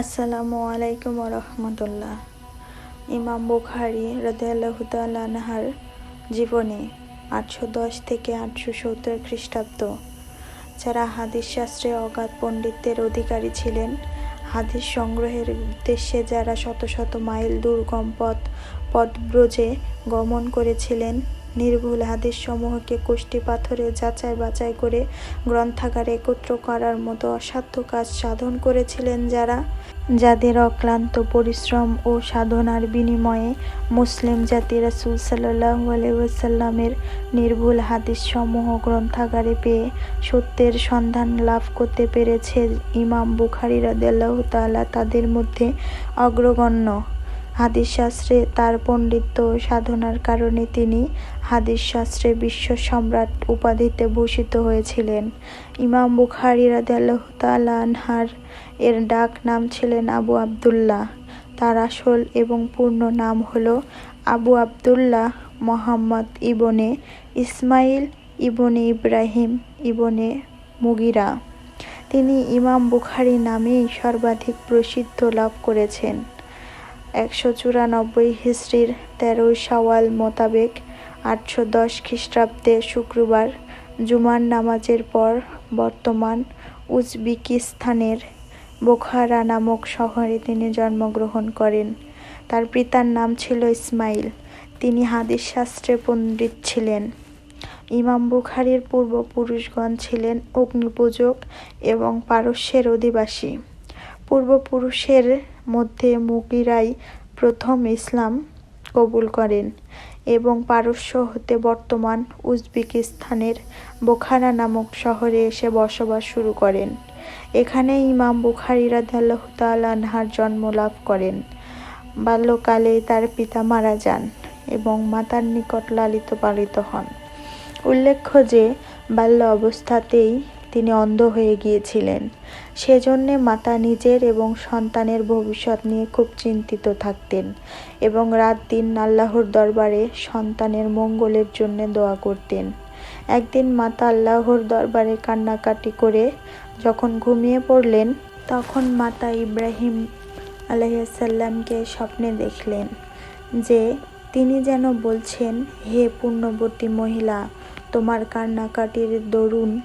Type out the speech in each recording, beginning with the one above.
আসসালামু আলাইকুম রহমতুল্লাহ ইমাম বুখারি রদাল্লাহতালানহার জীবনী, আটশো দশ থেকে আটশো সত্তর খ্রিস্টাব্দ। যারা হাদিস শাস্ত্রে অগাধ পণ্ডিতদের অধিকারী ছিলেন, হাদিস সংগ্রহের উদ্দেশ্যে যারা শত শত মাইল দুর্গম পথ, পথব্রজে গমন করেছিলেন, নির্ভুল হাদিস সমূহকে কোষ্ঠী পাথরে যাচাই বাছাই করে গ্রন্থাগারে একত্র করার মতো অসাধ্য কাজ সাধন করেছিলেন যারা যাদের অক্লান্ত পরিশ্রম ও সাধনার বিনিময়ে মুসলিম জাতি রাসুল সাল্লাহ আলাইসাল্লামের নির্ভুল হাদিসসমূহ গ্রন্থাগারে পেয়ে সত্যের সন্ধান লাভ করতে পেরেছে ইমাম বুখারি রাদেল্লাহ তালা তাদের মধ্যে অগ্রগণ্য। হাদিস শাস্ত্রে তার পণ্ডিত্য সাধনার কারণে তিনি হাদিস শাস্ত্রে বিশ্ব সম্রাট উপাধিতে ভূষিত হয়েছিলেন। ইমাম বুখারি রাদিয়াল্লাহ আনহার এর ডাক নাম ছিলেন আবু আবদুল্লাহ। তার আসল এবং পূর্ণ নাম হল আবু আবদুল্লাহ মোহাম্মদ ইবনে ইসমাইল ইবনে ইব্রাহিম ইবনে মুগিরা। তিনি ইমাম বুখারি নামেই সর্বাধিক প্রসিদ্ধ লাভ করেছেন। একশো চুরানব্বই হিস্ট্রির তেরোই সাওয়াল মোতাবেক আটশো দশ খ্রিস্টাব্দে শুক্রবার জুমার নামাজের পর বর্তমান উজবেকিস্তানের বোখারা নামক শহরে তিনি জন্মগ্রহণ করেন। তার পিতার নাম ছিল ইসমাইল। তিনি হাদিস শাস্ত্রে পণ্ডিত ছিলেন। ইমাম বুখারির পূর্বপুরুষগণ ছিলেন অগ্নিপূজক এবং পারস্যের অধিবাসী। পূর্বপুরুষের মধ্যে মুগিরাই প্রথম ইসলাম কবুল করেন এবং পারস্য হতে বর্তমান উজবেকিস্তানের বোখারা নামক শহরে এসে বসবাস শুরু করেন। এখানে ইমাম বুখারি রাদাল্লাহ তালানহার জন্ম লাভ করেন। বাল্যকালে তার পিতা মারা যান এবং মাতার নিকট লালিত পালিত হন। উল্লেখ্য যে, বাল্য অবস্থাতেই তিনি অন্ধ হয়ে গিয়েছিলেন। সেজন্যে মাতা নিজের এবং সন্তানের ভবিষ্যৎ নিয়ে খুব চিন্তিত থাকতেন এবং রাত দিন আল্লাহর দরবারে সন্তানের মঙ্গলের জন্য দোয়া করতেন। একদিন মাতা আল্লাহর দরবারে কান্নাকাটি করে যখন ঘুমিয়ে পড়লেন, তখন মাতা ইব্রাহিম আলহাসাল্লামকে স্বপ্নে দেখলেন যে তিনি যেন বলছেন, হে পূর্ণবর্তী মহিলা, তোমার কান্নাকাটির দরুন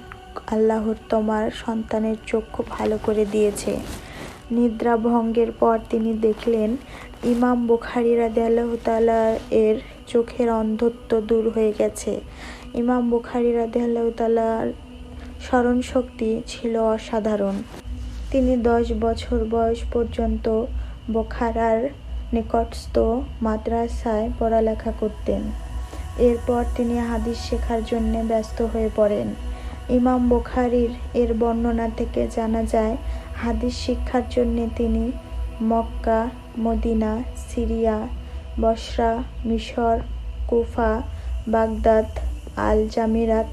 আল্লাহর তোমার সন্তানের চক্ষু ভালো করে দিয়েছে। নিদ্রা ভঙ্গের পর তিনি দেখলেন, ইমাম বুখারি রাদে আল্লাহ তালা এর চোখের অন্ধত্ব দূর হয়ে গেছে। ইমাম বুখারি রাদে আল্লাহ তালার স্মরণশক্তি ছিল অসাধারণ। তিনি দশ বছর বয়স পর্যন্ত বোখারার নিকটস্থ মাদ্রাসায় পড়ালেখা করতেন। এরপর তিনি হাদিস শেখার জন্য ব্যস্ত হয়ে পড়েন। ইমাম বুখারির এর বর্ণনা থেকে জানা যায়, হাদিস শিক্ষার জন্য তিনি মক্কা, মদিনা, সিরিয়া, বসরা, মিশর, কুফা, বাগদাদ, আল জামিরাত,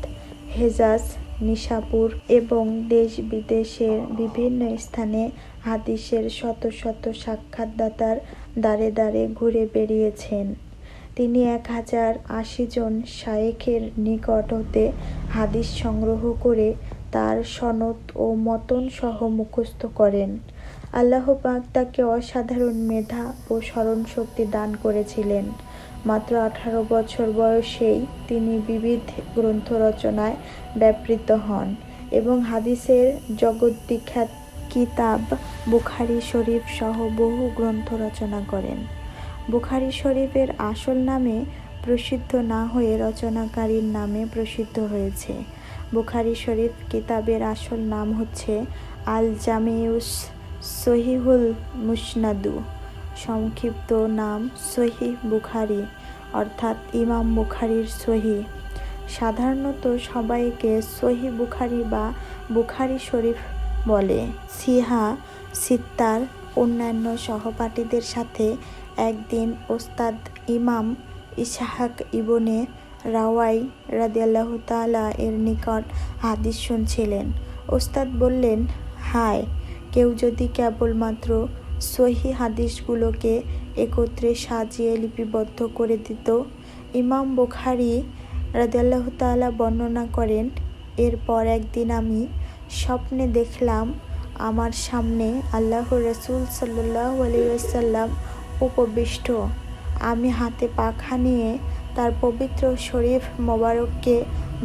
হেজাজ নিশাপুর এবং দেশ বিদেশের বিভিন্ন স্থানে হাদিসের শত শত সাক্ষাৎদাতার দ্বারে দ্বারে ঘুরে বেরিয়েছেন তিনি এক হাজার আশি জন শায়েখের নিকট হতে হাদিস সংগ্রহ করে তার সনদ ও মতন সহ মুখস্থ করেন। আল্লাহ পাক তাকে অসাধারণ মেধা ও স্মরণশক্তি দান করেছিলেন। মাত্র আঠারো বছর বয়সেই তিনি বিবিধ গ্রন্থ রচনায় ব্যাপৃত হন এবং হাদিসের জগদ্বিখ্যাত কিতাব বুখারি শরীফ সহ বহু গ্রন্থ রচনা করেন। বুখারি শরীফের আসল নামে প্রসিদ্ধ না হয়ে রচনাকারীর নামে প্রসিদ্ধ হয়েছে। বুখারি শরীফ কিতাবের আসল নাম হচ্ছে আল জামিউস সহিহুল মুসনাদু। সংক্ষিপ্ত নাম সহি বুখারি। অর্থাৎ ইমাম বুখারির সহি। সাধারণত সবাইকে সহি বুখারি বা বুখারি শরীফ বলে। সিহা, সিত্তার অন্যান্য সহপাঠীদের সাথে একদিন ওস্তাদ ইমাম ইসাহাক ইবনে রাওয়াই রাদিয়াল্লাহ তালা এর নিকট হাদিস শুনছিলেন। ওস্তাদ বললেন, হায়, কেউ যদি কেবলমাত্র সহি হাদিসগুলোকে একত্রে সাজিয়ে লিপিবদ্ধ করে দিত। ইমাম বুখারি রাদিয়াল্লাহ তালা বর্ণনা করেন, এরপর একদিন আমি স্বপ্নে দেখলাম, আমার সামনে আল্লাহ রসুল সাল্লাহ আলিয়াল্লাম উপবিষ্ট। আমি হাতে পাখা নিয়ে তার পবিত্র শরীফ মোবারককে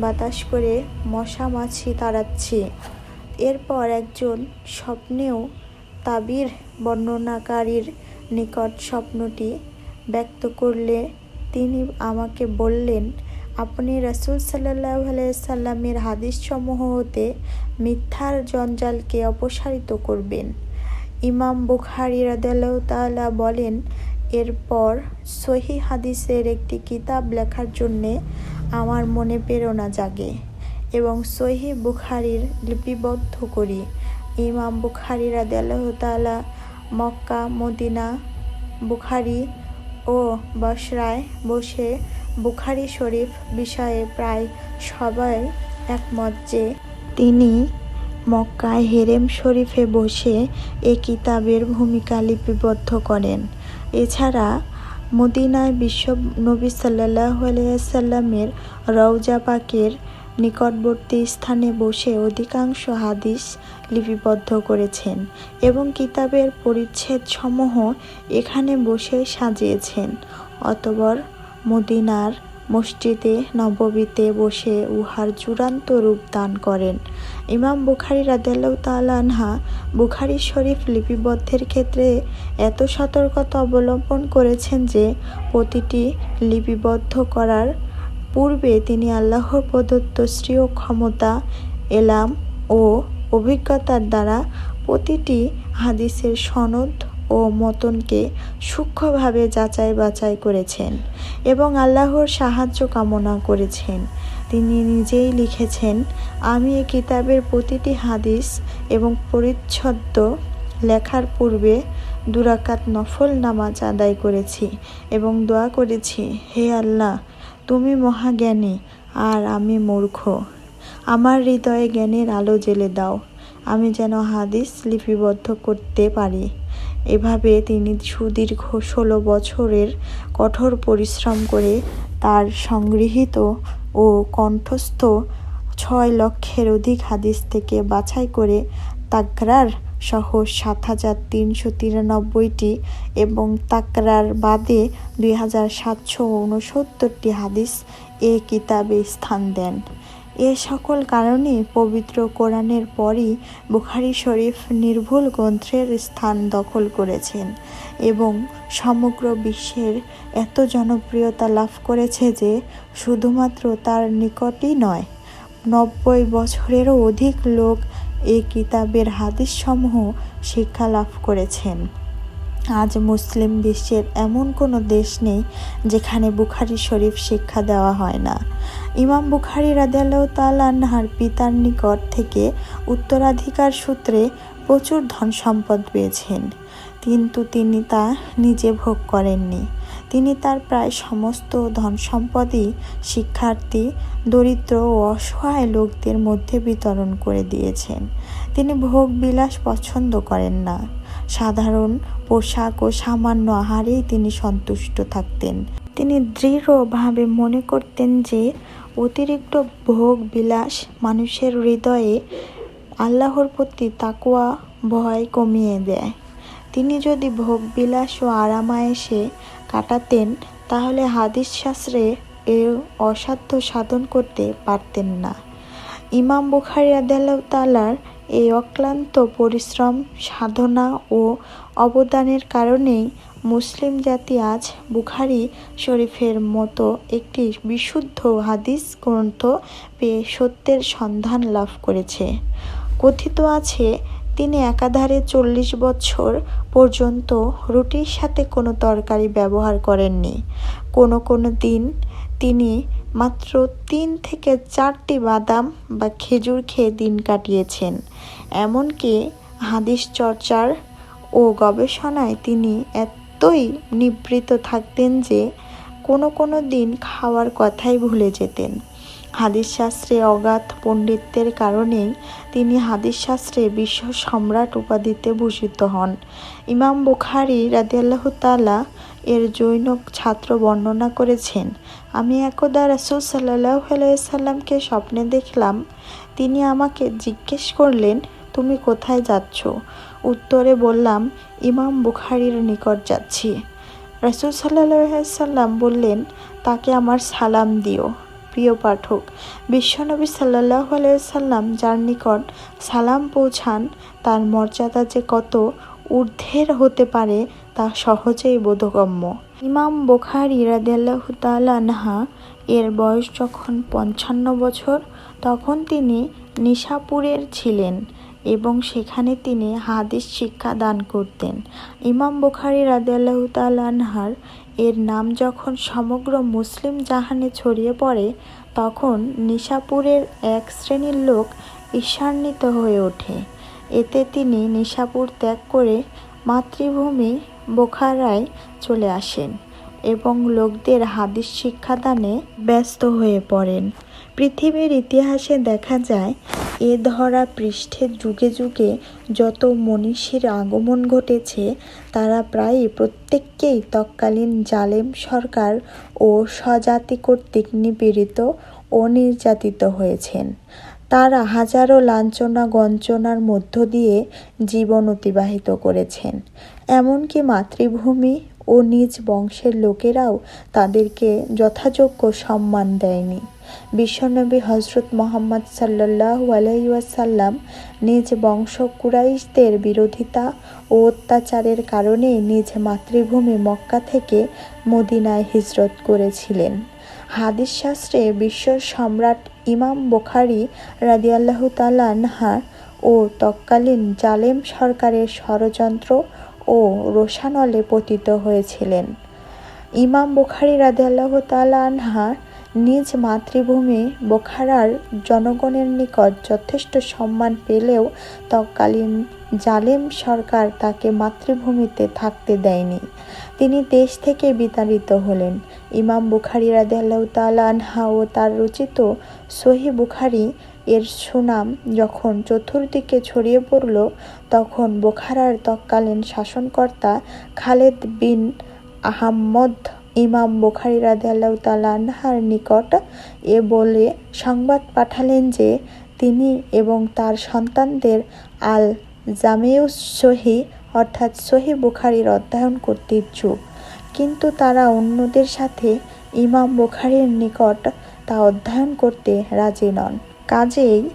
বাতাস করে মশা মাছি তাড়াচ্ছি। এরপর একজন স্বপ্নেও তাবির বর্ণনাকারীর নিকট স্বপ্নটি ব্যক্ত করলে তিনি আমাকে বললেন, আপনি রাসুল সাল্লাহ সাল্লামের হাদিস সমূহ হতে মিথ্যার জঞ্জালকে অপসারিত করবেন। ইমাম বুখারি রাদাল্লাহ বলেন, এরপর সহি হাদিসের একটি কিতাব লেখার জন্যে আমার মনে প্রেরণা জাগে এবং সহি বুখারির লিপিবদ্ধ করি। ইমাম বুখারি রাদাল্লাহ মক্কা, মদিনা, বুখারি ও বসরায় বসে বুখারি শরীফ বিষয়ে প্রায় সবাই একমত যে তিনি মক্কায় হেরেম শরীফে বসে এ কিতাবের ভূমিকা লিপিবদ্ধ করেন। এছাড়া মদিনায় বিশ্ব নবী সাল্লাহ আলাইসাল্লামের রওজা পাকের নিকটবর্তী স্থানে বসে অধিকাংশ হাদিস লিপিবদ্ধ করেছেন এবং কিতাবের পরিচ্ছেদসমূহ এখানে বসে সাজিয়েছেন। অতবর মদিনার মসজিদে নববীতে বসে উহার চূড়ান্ত রূপ দান করেন। ইমাম বুখারি রাদেল্লাহ তালানহা বুখারি শরীফ লিপিবদ্ধের ক্ষেত্রে এত সতর্কতা অবলম্বন করেছেন যে প্রতিটি লিপিবদ্ধ করার পূর্বে তিনি আল্লাহর প্রদত্ত শ্রীয় ক্ষমতা, এলাম ও অভিজ্ঞতার দ্বারা প্রতিটি হাদিসের সনদ ও মতনকে সূক্ষ্মভাবে যাচাই বাছাই করেছেন এবং আল্লাহর সাহায্য কামনা করেছেন। তিনি নিজেই লিখেছেন, আমি এ কিতাবের প্রতিটি হাদিস এবং পরিচ্ছদ লেখার পূর্বে দুরাকাত নফল নামাজ আদায় করেছি এবং দোয়া করেছি, হে আল্লাহ তুমি মহাজ্ঞানী, আর আমি মূর্খ। আমার হৃদয়ে জ্ঞানের আলো জেলে দাও। আমি যেন হাদিস লিপিবদ্ধ করতে পারি। এভাবে তিনি সুদীর্ঘ ষোলো বছরের কঠোর পরিশ্রম করে তার সংগৃহীত ও কণ্ঠস্থ ছয় লক্ষের অধিক হাদিস থেকে বাছাই করে তাকরার সহ সাত হাজার তিনশো তিরানব্বইটি এবং তাকরার বাদে দুই হাজার সাতশো উনসত্তরটি হাদিস এ কিতাবে স্থান দেন। এ সকল কারণে পবিত্র কোরআনের পরই বুখারি শরীফ নির্ভুল গ্রন্থের স্থান দখল করেছেন এবং সমগ্র বিশ্বের এত জনপ্রিয়তা লাভ করেছে যে শুধুমাত্র তার নিকটই নয়, নব্বই বছরেরও অধিক লোক এই কিতাবের হাদিসসমূহ শিক্ষা লাভ করেছেন। আজ মুসলিম বিশ্বের এমন কোনো দেশ নেই যেখানে বুখারি শরীফ শিক্ষা দেওয়া হয় না। ইমাম বুখারি রাদিয়াল্লাহ তাল্লাহার পিতার নিকট থেকে উত্তরাধিকার সূত্রে প্রচুর ধন সম্পদ পেয়েছেন, কিন্তু তিনি তা নিজে ভোগ করেননি। তিনি তার প্রায় সমস্ত ধন সম্পদই শিক্ষার্থী, দরিদ্র ও অসহায় লোকদের মধ্যে বিতরণ করে দিয়েছেন। তিনি ভোগ বিলাস পছন্দ করেন না। সাধারণ পোশাক ও সামান্য আহারেই তিনি সন্তুষ্ট থাকতেন। তিনি দৃঢ়ভাবে মনে করতেন যে, অতিরিক্ত ভোগ বিলাস মানুষের হৃদয়ে আল্লাহর প্রতি তাকুয়া ভয় কমিয়ে দেয়। তিনি যদি ভোগ বিলাস ও আরামায়েসে কাটাতেন, তাহলে হাদিস শাস্ত্রে এর অসাধ্য সাধন করতে পারতেন না। ইমাম বুখারি আদালতালার এই অক্লান্ত পরিশ্রম, সাধনা ও অবদানের কারণেই মুসলিম জাতি আজ বুখারি শরীফের মতো একটি বিশুদ্ধ হাদিস গ্রন্থ পেয়ে সত্যের সন্ধান লাভ করেছে। কথিত আছে তিনি একাধারে চল্লিশ বছর পর্যন্ত রুটির সাথে কোনো তরকারি ব্যবহার করেননি। কোনো কোনো দিন তিনি মাত্র তিন থেকে চারটি বাদাম বা খেজুর খেয়ে দিন কাটিয়েছেন। এমনকি হাদিস চর্চার ও গবেষণায় তিনি এতই নিবৃত থাকতেন যে কোনো কোনো দিন খাওয়ার কথাই ভুলে যেতেন। হাদিস শাস্ত্রে অগাধ পণ্ডিত্যের কারণেই তিনি হাদিস শাস্ত্রে বিশ্ব সম্রাট উপাধিতে ভূষিত হন। ইমাম বুখারি রাদিয়াল্লাহ তালা এর জৈন ছাত্র বর্ণনা করেছেন, আমি একদা রাসুল সাল্লাহ সাল্লামকে স্বপ্নে দেখলাম। তিনি আমাকে জিজ্ঞেস করলেন, তুমি কোথায় যাচ্ছ? উত্তরে বললাম, ইমাম বুখারির নিকট যাচ্ছি। রাসুল সাল্লাহ সাল্লাম বললেন, তাকে আমার সালাম দিও। প্রিয় পাঠক বিশ্বনবী সাল্লাহ সাল্লাম যার নিকট সালাম পৌঁছান, তার মর্যাদা যে কত ঊর্ধ্বের হতে পারে তা সহজেই বোধগম্য। ইমাম বোখারি রাদিয়াল্লাহু আনহা এর বয়স যখন পঞ্চান্ন বছর, তখন তিনি নিশাপুরের ছিলেন এবং সেখানে তিনি হাদিস শিক্ষা দান করতেন। ইমাম বুখারি রাদিয়াল্লাহু আনহার এর নাম যখন সমগ্র মুসলিম জাহানে ছড়িয়ে পড়ে, তখন নিশাপুরের এক শ্রেণির লোক ঈর্ষান্বিত হয়ে ওঠে। এতে তিনি নিশাপুর ত্যাগ করে মাতৃভূমি বোখারায় চলে আসেন এবং লোকদের হাদিস শিক্ষাদানে ব্যস্ত হয়ে পড়েন। পৃথিবীর ইতিহাসে দেখা যায়, এ ধরা পৃষ্ঠে যুগে যুগে যত মনীষীর আগমন ঘটেছে, তারা প্রায়ই প্রত্যেককেই তৎকালীন জালেম সরকার ও স্বজাতি কর্তৃক নিপীড়িত ও নির্যাতিত হয়েছেন। তারা হাজারো লাঞ্ছনা গঞ্চনার মধ্য দিয়ে জীবন অতিবাহিত করেছেন। এমনকি মাতৃভূমি ও নিজ বংশের লোকেরাও তাদেরকে যথাযোগ্য সম্মান দেয়নি। বিশ্বনবী হজরত মোহাম্মদ সাল্লাহ আলহিউসাল্লাম নিজ বংশ কুরাইশদের বিরোধিতা ও অত্যাচারের কারণে নিজ মাতৃভূমি মক্কা থেকে মদিনায় হিজরত করেছিলেন। হাদিস শাস্ত্রে বিশ্ব সম্রাট ইমাম বোখারি রাদিয়াল্লাহ তালানহা ও তৎকালীন জালেম সরকারের ষড়যন্ত্র ও রোশানলে পতিত হয়েছিলেন। ইমাম বুখারি রাদিয়াল্লাহ তালা নিজ মাতৃভূমি বোখারার জনগণের নিকট যথেষ্ট সম্মান পেলেও তৎকালীন জালেম সরকার তাকে মাতৃভূমিতে থাকতে দেয়নি। তিনি দেশ থেকে বিতাড়িত হলেন। ইমাম বুখারি রাদিয়াল্লাহ তালা আনহা ও তার রচিত সহি বুখারি এর সুনাম যখন চতুর্দিকে ছড়িয়ে পড়ল, তখন বোখারার তৎকালীন শাসনকর্তা খালেদ বিন আহম্মদ ইমাম বোখারি রাদিয়াল্লাহু তালানহার নিকট এ বলে সংবাদ পাঠালেন যে তিনি এবং তার সন্তানদের আল জামেউস সহি অর্থাৎ সহি বুখারির অধ্যয়ন করতে ইচ্ছুক। কিন্তু তারা অন্যদের সাথে ইমাম বুখারির নিকট তা অধ্যয়ন করতে রাজি নন। কাজেই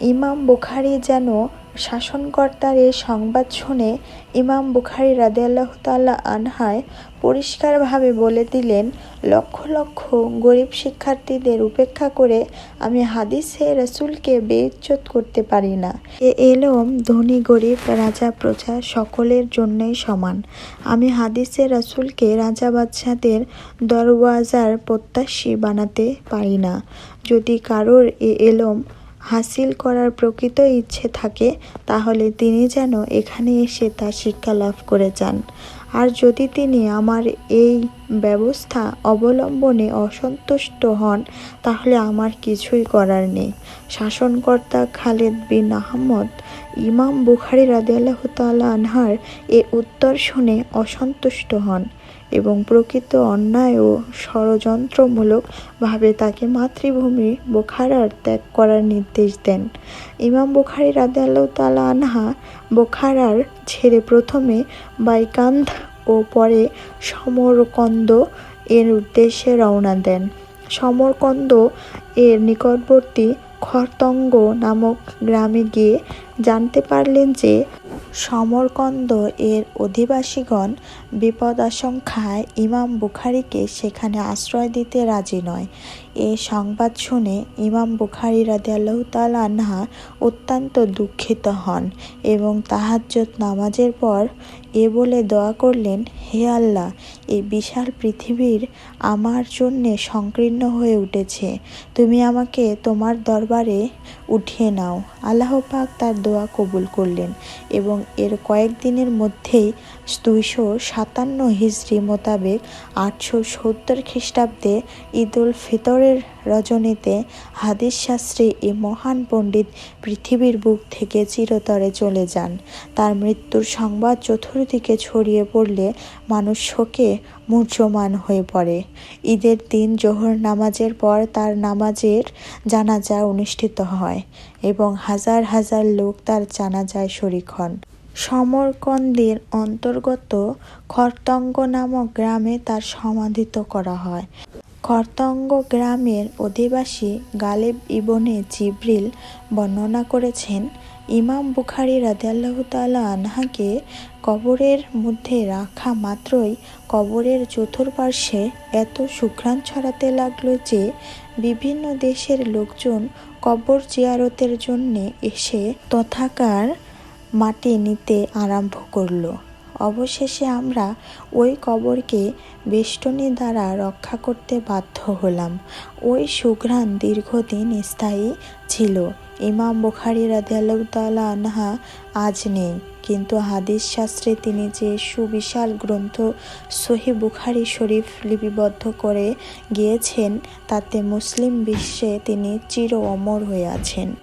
ইমাম বুখারি যেন শাসনকর্তার এই সংবাদ শুনে ইমাম বুখারি রাদিয়াল্লাহ তাল্লাহ আনহায় পরিষ্কারভাবে বলে দিলেন, লক্ষ লক্ষ গরিব শিক্ষার্থীদের উপেক্ষা করে আমি হাদিসে রসুলকে বেইজ্জত করতে পারি না। এ এলম ধনী, গরিব, রাজা, প্রজা সকলের জন্যই সমান। আমি হাদিসে রসুলকে রাজা বাদশাদের দরওয়াজার প্রত্যাশী বানাতে পারি না। যদি কারোর এ এলম হাসিল করার প্রকৃত ইচ্ছে থাকে, তাহলে তিনি যেন এখানে এসে তার শিক্ষা লাভ করে যান। আর যদি তিনি আমার এই ব্যবস্থা অবলম্বনে অসন্তুষ্ট হন, তাহলে আমার কিছুই করার নেই। শাসনকর্তা খালেদ বিন আহমদ ইমাম বুখারি রাদিয়াল্লাহ তাল্লাহ আনহার এ উত্তর শুনে অসন্তুষ্ট হন এবং প্রকৃত অন্যায় ও ষড়যন্ত্রমূলকভাবে তাকে মাতৃভূমি বোখারার ত্যাগ করার নির্দেশ দেন। ইমাম বোখারি রাদে আল্লাহ তালা আনহা বোখারার ছেড়ে প্রথমে বাইকান্ধ ও পরে সমরকন্দ এর উদ্দেশ্যে রওনা দেন। সমরকন্দ এর নিকটবর্তী খরতঙ্গ নামক গ্রামে গিয়ে জানতে পারলেন যে সমরকন্দ এর অধিবাসীগণ বিপদ আশঙ্কায় ইমাম বুখারিকে সেখানে আশ্রয় দিতে রাজি নয়। এ সংবাদ শুনে ইমাম বুখারি রাদিয়াল্লাহ তাল আনহা অত্যন্ত দুঃখিত হন এবং তাহাজ্জত নামাজের পর এ বলে দোয়া করলেন, হে আল্লাহ এই বিশাল পৃথিবীর আমার জন্যে সংকীর্ণ হয়ে উঠেছে। তুমি আমাকে তোমার দরবারে উঠিয়ে নাও। আল্লাহ পাক তার দোয়া কবুল করলেন এবং এর কয়েকদিনের মধ্যেই দুইশো সাতান্ন হিজড়ি মোতাবেক আটশো সত্তর খ্রিস্টাব্দে ঈদুল ফিতরের রজনীতে হাদিস শাস্ত্রী এই মহান পণ্ডিত পৃথিবীর বুক থেকে চিরতরে চলে যান। তার মৃত্যুর সংবাদ চতুর্দিকে ছড়িয়ে পড়লে মানুষ শোকে মূর্ছমান হয়ে পড়ে। ঈদের দিন জোহর নামাজের পর তার নামাজের জানাজা অনুষ্ঠিত হয় এবং হাজার হাজার লোক তার জানাজায় শরিক হন। সমরকন্দের অন্তর্গত খরতঙ্গ নামক গ্রামে তার সমাধিত করা হয়। খরতঙ্গ গ্রামের অধিবাসী গালেব ইবনে জিব্রিল বর্ণনা করেছেন, ইমাম বুখারি রাদিয়াল্লাহ তাআলা আনহাকে কবরের মধ্যে রাখা মাত্রই কবরের চতুর্পার্শ্বে এত সুঘ্রাণ ছড়াতে লাগল যে বিভিন্ন দেশের লোকজন কবর জিয়ারতের জন্যে এসে তথাকার মাটি নিতে আরম্ভ করল। অবশেষে আমরা ওই কবরকে বেষ্টনী দ্বারা রক্ষা করতে বাধ্য হলাম। ওই সুঘ্রাণ দীর্ঘদিন স্থায়ী ছিল। ইমাম বুখারি রাদিয়াল্লাহু তাআলা আনহা আজ নেই। কিন্তু হাদিস শাস্ত্রে তিনি যে সুবিশাল গ্রন্থ সহি বুখারি শরীফ লিপিবদ্ধ করে গিয়েছেন, তাতে মুসলিম বিশ্বে তিনি চির অমর হয়ে আছেন।